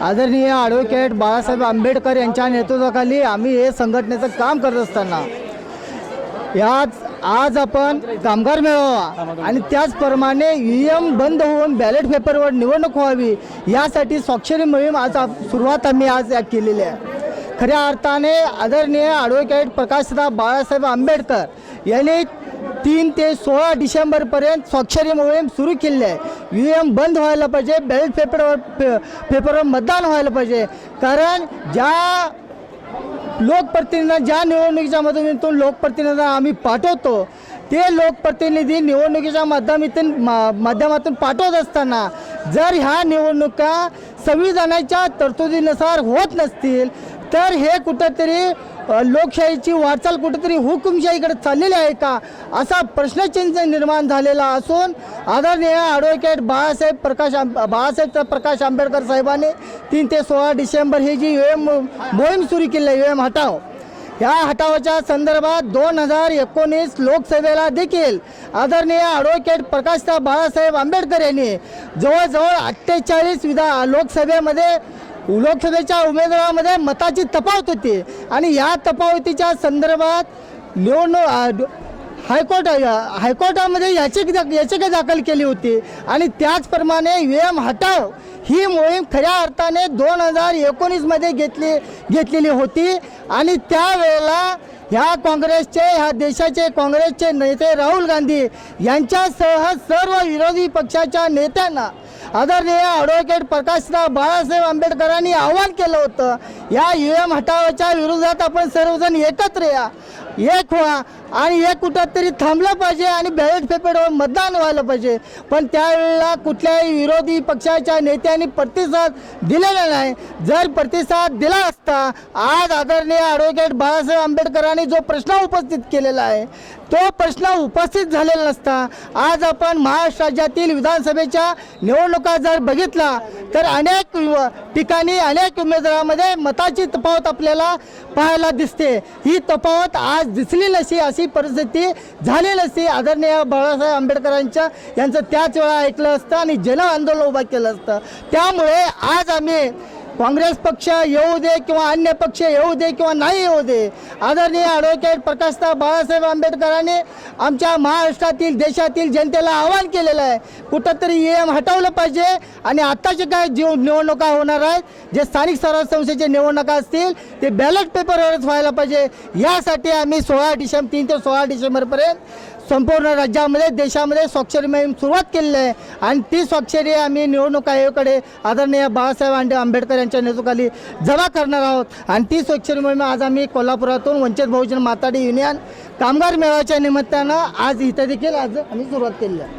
आदरणीय ॲडव्होकेट बाळासाहेब आंबेडकर यांच्या नेतृत्वाखाली आम्ही हे संघटनेचं काम करत असताना याच आज आपण कामगार मिळवा आणि त्याचप्रमाणे ई एम बंद होऊन बॅलेट पेपरवर निवडणूक व्हावी यासाठी स्वाक्षरी मोहीम आज सुरुवात आम्ही आज या केलेली आहे. खऱ्या अर्थाने आदरणीय ॲडव्होकेट प्रकाशराव बाळासाहेब आंबेडकर यांनी तीन ते सोळा डिसेंबरपर्यंत स्वाक्षरी मोहीम सुरू केली आहे. यू एम बंद व्हायला पाहिजे बॅलेट पेपरवर पे पेपरवर मतदान व्हायला पाहिजे. कारण ज्या लोकप्रतिनिधींना ज्या निवडणुकीच्या माध्यमातून लोकप्रतिनिधींना आम्ही पाठवतो ते लोकप्रतिनिधी निवडणुकीच्या माध्यमातून मा- माध्यमातून पाठवत असताना जर ह्या निवडणुका संविधानाच्या तरतुदीनुसार होत नसतील तर हे कुठंतरी लोकशाहीची वाटचाल कुठेतरी हुकुमशाहीकडे चाललेली आहे का? असा प्रश्नचिन्ह निर्माण झालेला असून आदरणीय ॲडव्होकेट बाळासाहेब प्रकाश आंब बाळासाहेब प्रकाश आंबेडकर साहेबांनी तीन ते सोळा डिसेंबर ही जी यू एम मोहीम सुरू केली आहे यू एम हटाव. या हटावाच्या संदर्भात दोन हजार एकोणीस लोकसभेला देखील आदरणीय ॲडव्होकेट प्रकाशराव बाळासाहेब आंबेडकर यांनी जवळजवळ अठ्ठेचाळीस विधा लोकसभेमध्ये लोकसभेच्या उमेदवारामध्ये मताची तफावत होती. आणि या तफावतीच्या संदर्भात निवडणूक हायकोर्ट हायकोर्टामध्ये याचिका याचिका दाखल केली होती. आणि त्याचप्रमाणे यू एम हटाव ही मोहीम खऱ्या अर्थाने दोन हजार एकोणीसमध्ये घेतली घेतलेली होती. आणि त्यावेळेला ह्या काँग्रेसचे ह्या देशाचे काँग्रेसचे नेते राहुल गांधी यांच्यासह सर्व विरोधी पक्षाच्या नेत्यांना आदरणीय ॲडव्होकेट प्रकाशराव बाळासाहेब आंबेडकरांनी आवाहन केलं होतं या यू एम हटावाच्या विरोधात आपण सर्वजण एकत्र या. एक व्हा आणि हे कुठं तरी थांबलं पाहिजे आणि बॅलेट पेपरवर मतदान व्हायला पाहिजे. पण त्यावेळेला कुठल्याही विरोधी पक्षाच्या नेत्यांनी प्रतिसाद दिलेला नाही. जर प्रतिसाद दिला असता आज आदरणीय ॲडव्होकेट बाळासाहेब आंबेडकरांनी जो प्रश्न उपस्थित केलेला आहे तो प्रश्न उपस्थित झालेला नसता. आज आपण महाराष्ट्र राज्यातील विधानसभेच्या निवडणुका जर बघितला तर अनेक ठिकाणी अनेक उमेदवारामध्ये मताची तफावत आपल्याला पाहायला दिसते. ही तफावत आज दिसली नशी अशी परिस्थिती झाली नसती आदरणीय बाळासाहेब आंबेडकरांच्या यांचं त्याच वेळा ऐकलं असतं आणि जन आंदोलन उभं केलं असतं. त्यामुळे आज आम्ही काँग्रेस पक्ष येऊ दे किंवा अन्य पक्ष येऊ दे किंवा नाही येऊ दे आदरणीय ॲडव्होकेट प्रकाशता बाळासाहेब आंबेडकरांनी आमच्या महाराष्ट्रातील देशातील जनतेला आवाहन केलेलं आहे कुठंतरी ई एम हटवलं पाहिजे आणि आत्ताचे काय जीव निवडणुका होणार आहेत जे स्थानिक स्वराज्य संस्थेचे निवडणुका असतील ते बॅलेट पेपरवरच व्हायला पाहिजे. यासाठी आम्ही सोळा डिसेंबर तीन ते सोळा डिसेंबरपर्यंत संपूर्ण राज्यामध्ये देशामध्ये स्वाक्षरी मोहीम सुरुवात केलेली आहे. आणि ती स्वाक्षरी आम्ही निवडणूक आयोगाकडे आदरणीय बाळासाहेब आंबेडकर यांच्या नेतृत्वाखाली जमा करणार आहोत. आणि ती स्वच्छता मोहीम आज आम्ही कोल्हापुरातून वंचित बहुजन माताडी युनियन कामगार मेळाव्याच्या निमित्तानं आज इथं देखील आज आम्ही सुरुवात केली आहे.